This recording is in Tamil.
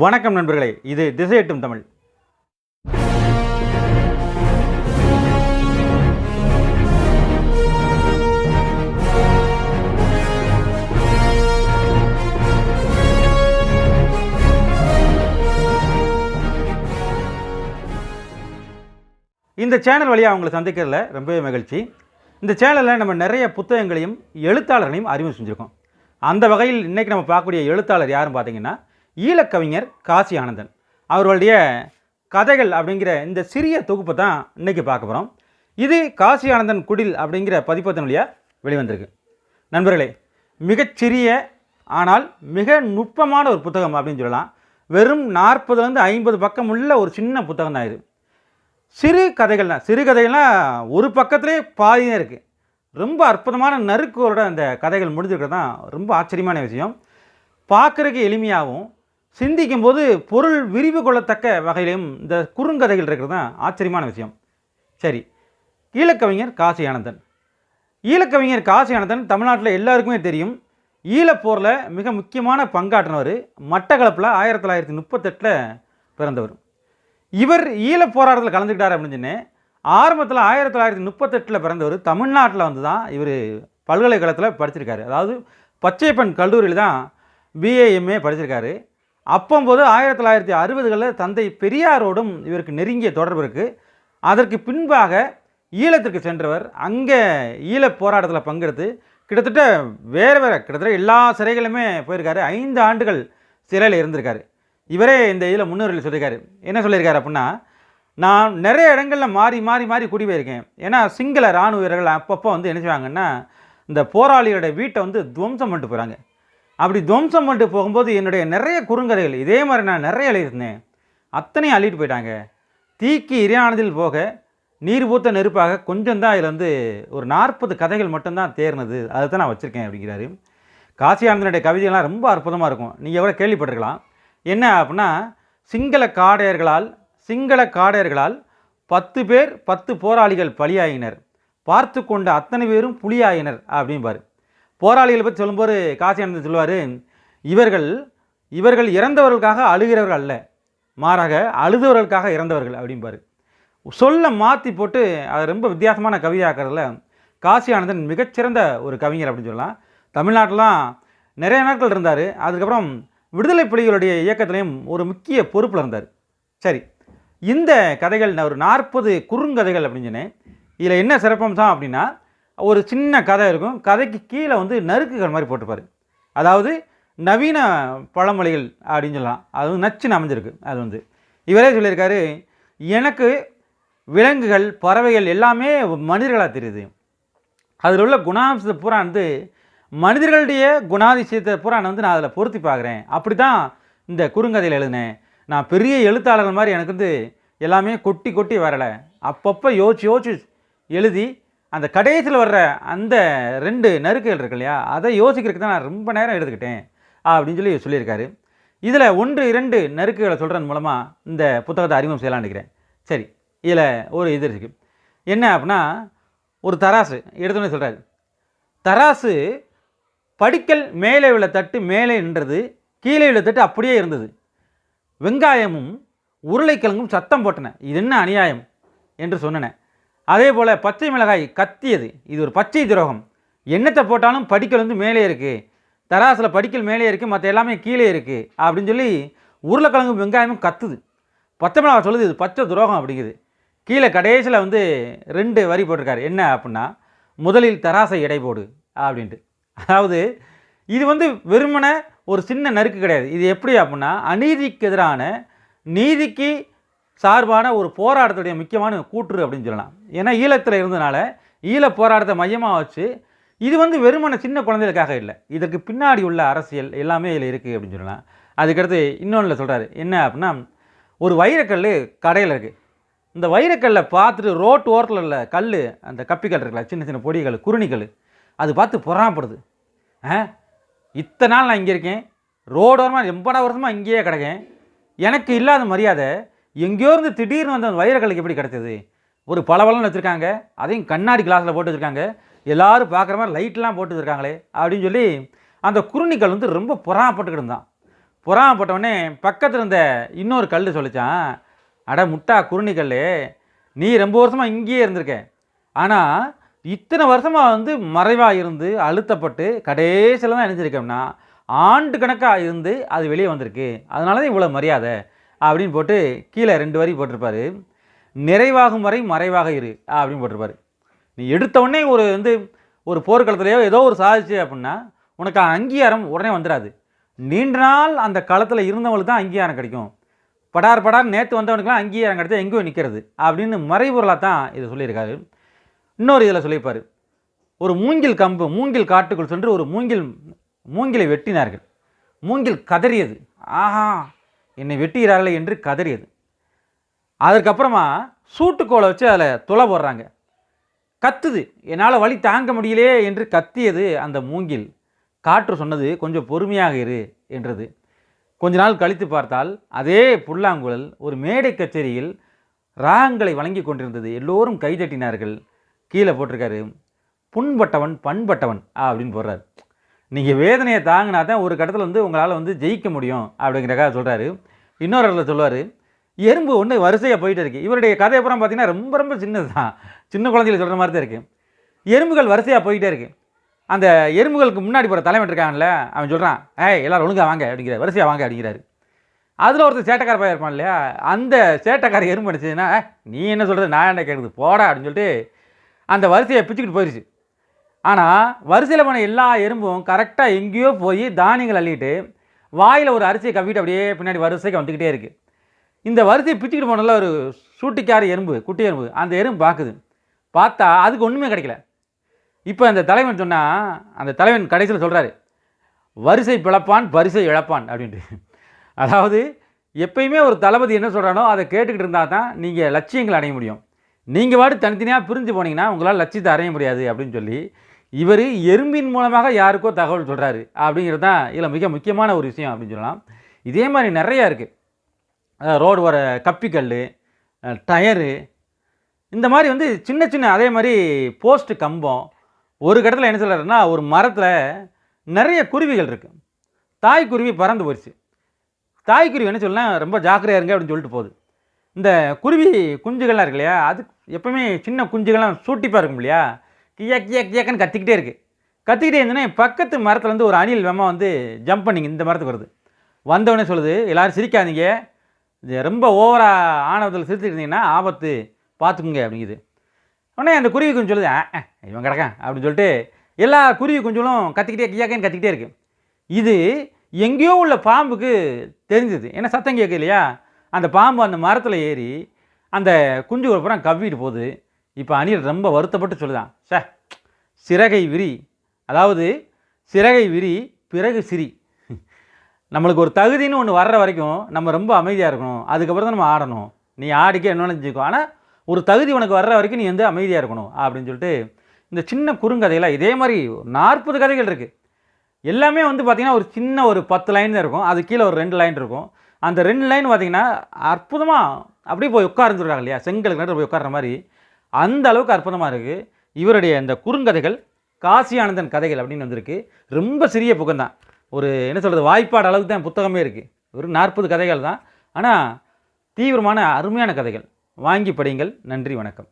வணக்கம் நண்பர்களே இது திசையட்டும் தமிழ். இந்த சேனல் வழியாக அவங்களை சந்திக்கிறதுல ரொம்பவே மகிழ்ச்சி. இந்த சேனலில் நம்ம நிறைய புத்தகங்களையும் எழுத்தாளர்களையும் அறிமுகம் செஞ்சுருக்கோம். அந்த வகையில் இன்றைக்கி நம்ம பார்க்கக்கூடிய எழுத்தாளர் யாருன்னு பார்த்தீங்கன்னா ஈழக்கவிஞர் காசி ஆனந்தன். அவர்களுடைய கதைகள் அப்படிங்கிற இந்த சிறிய தொகுப்பை தான் இன்றைக்கி பார்க்க போகிறோம் இது காசி ஆனந்தன் குடில் அப்படிங்கிற பதிப்பத்தினுடைய வெளிவந்திருக்கு. நண்பர்களே மிகச்சிறிய ஆனால் மிக நுட்பமான ஒரு புத்தகம் அப்படின்னு சொல்லலாம். வெறும் நாற்பதுலேருந்து ஐம்பது பக்கம் உள்ள ஒரு சின்ன புத்தகம் தான் இது. சிறு கதைகள் சிறு கதைகள்லாம் ஒரு பக்கத்துலேயே பாதியாக இருக்குது ரொம்ப அற்புதமான நறுக்கோட அந்த கதைகள் முடிஞ்சிருக்கிறது தான் ரொம்ப ஆச்சரியமான விஷயம். பார்க்குறதுக்கு எளிமையாகவும் சிந்திக்கும்போது பொருள் விரிவு கொள்ளத்தக்க வகையிலும் இந்த குறுங்கதைகள் இருக்கிறது தான் ஆச்சரியமான விஷயம். சரி ஈழக்கவிஞர் காசி ஆனந்தன் ஈழக்கவிஞர் காசி ஆனந்தன் தமிழ்நாட்டில் எல்லாருக்குமே தெரியும். ஈழப்போரில் மிக முக்கியமான பங்காற்றினவர் மட்டக்களப்பில் ஆயிரத்தி தொள்ளாயிரத்தி முப்பத்தெட்டில் பிறந்தவர். இவர் ஈழப் போராட்டத்தில் கலந்துக்கிட்டார் அப்படின்னு சொன்னேன். ஆரம்பத்தில் ஆயிரத்தி தொள்ளாயிரத்தி முப்பத்தெட்டில் பிறந்தவர் தமிழ்நாட்டில் வந்து தான் இவர் பல்கலைக்கழகத்தில் படிச்சிருக்காரு. அதாவது பச்சைப்பன் கல்லூரியில் தான் பிஏஎம்ஏ படிச்சிருக்காரு. அப்பம்போது ஆயிரத்தி தொள்ளாயிரத்தி அறுபதுகளில் தந்தை பெரியாரோடும் இவருக்கு நெருங்கிய தொடர்பு இருக்குது அதற்கு பின்பாக ஈழத்திற்கு சென்றவர் அங்கே ஈழப் போராட்டத்தில் பங்கெடுத்து கிட்டத்தட்ட வேறு வேறு கிட்டத்தட்ட எல்லா சிறைகளுமே போயிருக்காரு. ஐந்து ஆண்டுகள் சிறையில் இருந்திருக்காரு. இவரே இந்த இதில் முன்னோரில் சொல்லியிருக்காரு. என்ன சொல்லியிருக்காரு அப்படின்னா நான் நிறைய இடங்களில் மாறி மாறி மாறி குடிபெயர்க்கேன் ஏன்னா சிங்கள இராணுவ வீரர்கள் அப்பப்போ வந்து என்ன செய்வாங்கன்னா இந்த போராளிகளோட வீட்டை வந்து துவம்சம் பண்ணிட்டு போகிறாங்க அப்படி துவம்சம் பண்ணிட்டு போகும்போது என்னுடைய நிறைய குறுங்கதைகள் இதே மாதிரி நான் நிறைய எழுதியிருந்தேன். அத்தனையும் அள்ளிட்டு போயிட்டாங்க. தீக்கு இரையானதில் போக நீர் பூத்த நெருப்பாக கொஞ்சம் தான் இதில் வந்து ஒரு நாற்பது கதைகள் மட்டும்தான் தேர்னது அதை தான் நான் வச்சுருக்கேன் அப்படிங்கிறாரு. காசியானந்தனுடைய கவிதைகள்லாம் ரொம்ப அற்புதமாக இருக்கும். நீங்கள் கூட கேள்விப்பட்டிருக்கலாம். என்ன அப்படின்னா சிங்கள காடையர்களால் சிங்கள காடையர்களால் பத்து பேர் பத்து போராளிகள் பலியாயினர். பார்த்து கொண்ட அத்தனை பேரும் புலியாயினர் அப்படிம்பார். போராளிகளை பற்றி சொல்லும்போது காசி ஆனந்தன் சொல்லுவார் இவர்கள் இவர்கள் இறந்தவர்களுக்காக அழுகிறவர்கள் அல்ல. மாறாக அழுதவர்களுக்காக இறந்தவர்கள் அப்படிம்பார். சொல்ல மாற்றி போட்டு அது ரொம்ப வித்தியாசமான கவிதையாக்குறதுல காசி ஆனந்தன் மிகச்சிறந்த ஒரு கவிஞர் அப்படின்னு சொல்லலாம். தமிழ்நாட்டிலாம் நிறைய நாட்கள் இருந்தார். அதுக்கப்புறம் விடுதலை புலிகளுடைய இயக்கத்திலையும் ஒரு முக்கிய பொறுப்பில் இருந்தார். சரி இந்த கதைகள் நான் ஒரு நாற்பது குறுங்கதைகள் அப்படின்னு சொன்னேன். இதில் என்ன சிறப்பம்சம் அப்படின்னா ஒரு சின்ன கதை இருக்கும். கதைக்கு கீழே வந்து நறுக்குகள் மாதிரி போட்டுப்பார் அதாவது நவீன பழமொழிகள் அப்படின்னு சொல்லலாம். அது வந்து நச்சுன்னு அமைஞ்சிருக்கு. அது வந்து இவரே சொல்லியிருக்காரு எனக்கு விலங்குகள் பறவைகள் எல்லாமே மனிதர்களாக தெரியுது. அதில் உள்ள குணாம்சத்தை பூரா வந்து மனிதர்களுடைய குணாதிசயத்தை பூரா வந்து நான் அதில் பொருத்தி பார்க்குறேன். அப்படி தான் இந்த குறுங்கதையில் எழுதினேன். நான் பெரிய எழுத்தாளர்கள் மாதிரி எனக்கு வந்து எல்லாமே கொட்டி கொட்டி வரலை. அப்பப்போ யோசிச்சு யோசிச்சு எழுதி அந்த கடைசியில் வர்ற அந்த ரெண்டு நறுக்குகள் இருக்கு இல்லையா அதை யோசிக்கிறதுக்கு தான் நான் ரொம்ப நேரம் எடுத்துக்கிட்டேன் அப்படின்னு சொல்லி சொல்லியிருக்காரு. இதில் ஒன்று இரண்டு நறுக்குகளை சொல்கிறதன் மூலமாக இந்த புத்தகத்தை அறிமுகம் செய்யலான்னு இருக்கிறேன் சரி இதில் ஒரு இது இருக்குது என்ன அப்படின்னா ஒரு தராசு எடுத்தோன்னே சொல்கிறாரு தராசு படிக்கல் மேலே உள்ள தட்டு மேலே நின்றது கீழே உள்ள தட்டு அப்படியே இருந்தது. வெங்காயமும் உருளைக்கிழங்கும் சத்தம் போட்டன. இது என்ன அநியாயம்? என்று சொன்னன. அதே போல் பச்சை மிளகாய் கத்தியது. இது ஒரு பச்சை துரோகம். எண்ணத்தை போட்டாலும் படிக்கல் வந்து மேலே இருக்குது தராசில் படிக்கல் மேலே இருக்குது மற்ற எல்லாமே கீழே இருக்குது அப்படின்னு சொல்லி உருளைக்கிழங்கு வெங்காயமும் கத்துது. பச்சை மிளகாய் சொல்லுது இது பச்சை துரோகம் அப்படிங்குது. கீழே கடைசியில் வந்து ரெண்டு வரி போட்டிருக்காரு. என்ன அப்படின்னா முதலில் தராசை எடை போடு அப்படின்ட்டு. அதாவது இது வந்து வெறுமனே ஒரு சின்ன நறுக்கு கிடையாது. இது எப்படி அப்படின்னா அநீதிக்கு எதிரான நீதிக்கு சார்பான ஒரு போராட்டத்துடைய முக்கியமான கூற்று அப்படின்னு சொல்லலாம். ஏன்னா ஈழத்தில் இருந்தனால ஈழ போராட்டத்தை மையமாக வச்சு இது வந்து வெறுமன சின்ன குழந்தைகளுக்காக இல்லை. இதற்கு பின்னாடி உள்ள அரசியல் எல்லாமே இதில் இருக்குது அப்படின்னு சொல்லலாம். அதுக்கடுத்து இன்னொன்றில் சொல்கிறாரு என்ன அப்படின்னா ஒரு வைரக்கல் கடையில் இருக்குது இந்த வைரக்கல்லை பார்த்துட்டு ரோட்டு ஓரத்தில் உள்ள கல் அந்த கப்பிக்கல் இருக்குல்ல சின்ன சின்ன பொடிகள் குருணிக்கல் அது பார்த்து புறாப்படுது ஆ? இத்தனை நாள் நான் இங்கே இருக்கேன். ரோடோரமாக ரொம்ப வருஷமாக இங்கேயே கிடக்கேன். எனக்கு இல்லாத மரியாதை எங்கேயோ இருந்து திடீர்னு வந்து அந்த வைரக்கல்லுக்கு எப்படி கிடைச்சது ஒரு பளபளன்னு வச்சுருக்காங்க. அதையும் கண்ணாடி கிளாஸில் போட்டு வச்சுருக்காங்க. எல்லாரும் பார்க்குற மாதிரி லைட்லாம் போட்டு வச்சுருக்காங்களே அப்படின்னு சொல்லி அந்த குருணிக்கல் வந்து ரொம்ப பொறாமப்பட்டுக்கிட்டு இருந்தான். பொறாமப்பட்டவொடனே பக்கத்தில் இருந்த இன்னொரு கல் சொல்லிச்சான். அட முட்டா குருணிக்கல் நீ ரொம்ப வருஷமாக இங்கேயே இருந்திருக்க. ஆனால் இத்தனை வருஷமாக வந்து மறைவாக இருந்து அழுத்தப்பட்டு கடைசியில் தான் இணைஞ்சிருக்கோம்னா ஆண்டு கணக்காக இருந்து அது வெளியே வந்திருக்கு. அதனால தான் இவ்வளோ மரியாதை. அப்படின்னு போட்டு கீழே ரெண்டு வரி போட்டிருப்பாரு. நிறைவாகும் வரை மறைவாக இரு அப்படின்னு போட்டிருப்பாரு. நீ எடுத்தவுடனே ஒரு வந்து ஒரு போர்க்களத்துலையோ ஏதோ ஒரு சாதிச்சு அப்படின்னா உனக்கு அங்கீகாரம் உடனே வந்துடாது நீண்ட நாள் அந்த களத்தில் இருந்தவங்களுக்கு தான் அங்கீகாரம் கிடைக்கும். படார் படார் நேற்று வந்தவனுக்குலாம் அங்கீகாரம் கிடைச்சா எங்கேயோ நிற்கிறது அப்படின்னு மறைபொருளாக தான் இதை சொல்லியிருக்காரு. இன்னொரு இதில் சொல்லியிருப்பார். ஒரு மூங்கில் கம்பு மூங்கில் காட்டுக்குள் சென்று ஒரு மூங்கில் மூங்கிலை வெட்டினார்கள். மூங்கில் கதறியது. ஆஹா! என்னை வெட்டுகிறார்களே என்று கதறியது. அதற்கப்புறமா சூட்டுக்கோலை வச்சு அதில் துளை போடுறாங்க. கத்துது என்னால் வலி தாங்க முடியலையே என்று கத்தியது அந்த மூங்கில். காற்று சொன்னது கொஞ்சம் பொறுமையாக இரு என்றது. கொஞ்ச நாள் கழித்து பார்த்தால் அதே புல்லாங்குழல் ஒரு மேடை கச்சேரியில் ராகங்களை வழங்கி கொண்டிருந்தது. எல்லோரும் கைதட்டினார்கள் கீழே போட்டிருக்காரு புண்பட்டவன் பண்பட்டவன் அப்படின்னு போடுறாரு. நீங்கள் வேதனையை தாங்கினா தான் ஒரு கட்டத்தில் வந்து உங்களால் வந்து ஜெயிக்க முடியும் அப்படிங்கிறக்காக சொல்கிறாரு இன்னொரு இடத்துல சொல்லுவார் எறும்பு ஒன்று வரிசையாக போயிட்டு இருக்குது இவருடைய கதை அப்புறம் பார்த்தீங்கன்னா ரொம்ப ரொம்ப சின்னது தான் சின்ன குழந்தைகள் சொல்கிற மாதிரி தான் இருக்குது எறும்புகள் வரிசையாக போயிட்டே இருக்குது அந்த எறும்புகளுக்கு முன்னாடி போகிற தலைவன் இருக்காங்கல்ல அவன் சொல்கிறான் ஏய் எல்லோரும் ஒழுங்காக வாங்க அப்படிங்கிற வரிசையாக வாங்க அப்படிங்கிறாரு. அதில் ஒருத்தர் சேட்டைக்கார பையன் இருப்பான் இல்லையா அந்த சேட்டைக்கார எறும்பு நினச்சதுன்னா நீ என்ன சொல்கிறது நான் என்ன கேட்குறது போடா அப்படின்னு சொல்லிட்டு அந்த வரிசையை பிச்சுக்கிட்டு போயிடுச்சு ஆனால் வரிசையில் போன எல்லா எறும்பும் கரெக்டாக எங்கேயோ போய் தானியங்கள் அள்ளிட்டு வாயில் ஒரு அரிசியை கவிட்டு அப்படியே பின்னாடி வரிசைக்கு வந்துக்கிட்டே இருக்குது இந்த வரிசையை பிச்சுக்கிட்டு போனதில் ஒரு சூட்டிக்கார எறும்பு குட்டி எறும்பு அந்த எறும்பு பார்க்குது. பார்த்தா அதுக்கு ஒன்றுமே கிடைக்கல. இப்போ அந்த தலைவன் சொன்னால் அந்த தலைவன் கடைசியில் சொல்கிறாரு வரிசை பிளப்பான் வரிசை இழப்பான் அப்படின்ட்டு. அதாவது எப்பயுமே ஒரு தளபதி என்ன சொல்கிறானோ அதை கேட்டுக்கிட்டு இருந்தால் தான் நீங்கள் லட்சியங்களை அடைய முடியும். நீங்கள் வாடி தனித்தனியாக பிரிஞ்சு போனீங்கன்னா உங்களால் லட்சியத்தை அடைய முடியாது அப்படின்னு சொல்லி இவர் எறும்பின் மூலமாக யாருக்கோ தகவல் சொல்கிறாரு அப்படிங்கிறது தான் இதில் மிக முக்கியமான ஒரு விஷயம் அப்படின்னு சொல்லலாம். இதே மாதிரி நிறையா இருக்குது ரோடு வர கப்பிக்கல் டயரு இந்த மாதிரி வந்து சின்ன சின்ன அதே மாதிரி போஸ்ட்டு கம்பம் ஒரு கட்டத்தில் என்ன சொல்கிறாருன்னா ஒரு மரத்தில் நிறைய குருவிகள் இருக்குது தாய் குருவி பறந்து போயிடுச்சு தாய் குருவி என்ன சொல்லலாம் ரொம்ப ஜாக்கிரதையாக இருங்க அப்படின்னு சொல்லிட்டு போகுது. இந்த குருவி குஞ்சுகள்லாம் இருக்கு இல்லையா அது எப்பவுமே சின்ன குஞ்சுகள்லாம் சூட்டிப்பாக இருக்கும் இல்லையா கியா கியா கியாக்கன்னு கத்திக்கிட்டே இருக்குது கத்திக்கிட்டே இருந்தோன்னே பக்கத்து மரத்துலேருந்து ஒரு அணில் வெம்மா வந்து ஜம்ப் பண்ணிங்க இந்த மரத்துக்கு வருது. வந்தவொடனே சொல்லுது எல்லாரும் சிரிக்காதீங்க. இது ரொம்ப ஓவராக ஆணவத்தில் சிரிச்சுட்டு இருந்தீங்கன்னா ஆபத்து. பார்த்துக்குங்க அப்படிங்குது. உடனே அந்த குருவி குஞ்சு சொல்லுது "ஆ, இவன் கிடக்கான் அப்படின்னு சொல்லிட்டு எல்லா குருவி குஞ்சுகளும் கத்திக்கிட்டே கியாக்கேன்னு கத்திக்கிட்டே இருக்குது இது எங்கேயோ உள்ள பாம்புக்கு தெரிஞ்சது. ஏன்னா சத்தம் கேட்க இல்லையா? அந்த பாம்பு அந்த மரத்தில் ஏறி அந்த குஞ்சு பூரா கவ்விட்டு போகுது. இப்போ அணில் ரொம்ப வருத்தப்பட்டு சொல்லுதான். சே சிறகை விரி. அதாவது சிறகை விரி பிறகு சிரி. நம்மளுக்கு ஒரு தகுதின்னு ஒன்று வர்ற வரைக்கும் நம்ம ரொம்ப அமைதியாக இருக்கணும். அதுக்கப்புறம் தான் நம்ம ஆடணும். நீ ஆடிக்க என்னென்னு செஞ்சுக்கோ. ஆனால் ஒரு தகுதி உனக்கு வர்ற வரைக்கும் நீ வந்து அமைதியாக இருக்கணும் அப்படின்னு சொல்லிட்டு இந்த சின்ன குறுங்கதையில் இதே மாதிரி நாற்பது கதைகள் இருக்குது எல்லாமே வந்து பார்த்திங்கன்னா ஒரு சின்ன ஒரு பத்து லைன் தான் இருக்கும். அது கீழே ஒரு ரெண்டு லைன் இருக்கும். அந்த ரெண்டு லைன் பார்த்திங்கன்னா அற்புதமாக அப்படியே போய் உட்கார்ந்துருக்காங்க இல்லையா? செங்கலுக்கு நடுவில் போய் உட்கார்ற மாதிரி. அந்த அளவுக்கு அற்புதமாக இருக்குது இவருடைய இந்த குறுங்கதைகள் காசி ஆனந்தன் கதைகள் அப்படின்னு வந்திருக்கு. ரொம்ப சிறிய புகம் தான் ஒரு என்ன சொல்கிறது வாய்ப்பாடு அளவுக்கு தான் புத்தகமே இருக்குது ஒரு நாற்பது கதைகள் தான். ஆனால் தீவிரமான அருமையான கதைகள். வாங்கி படியுங்கள். நன்றி வணக்கம்.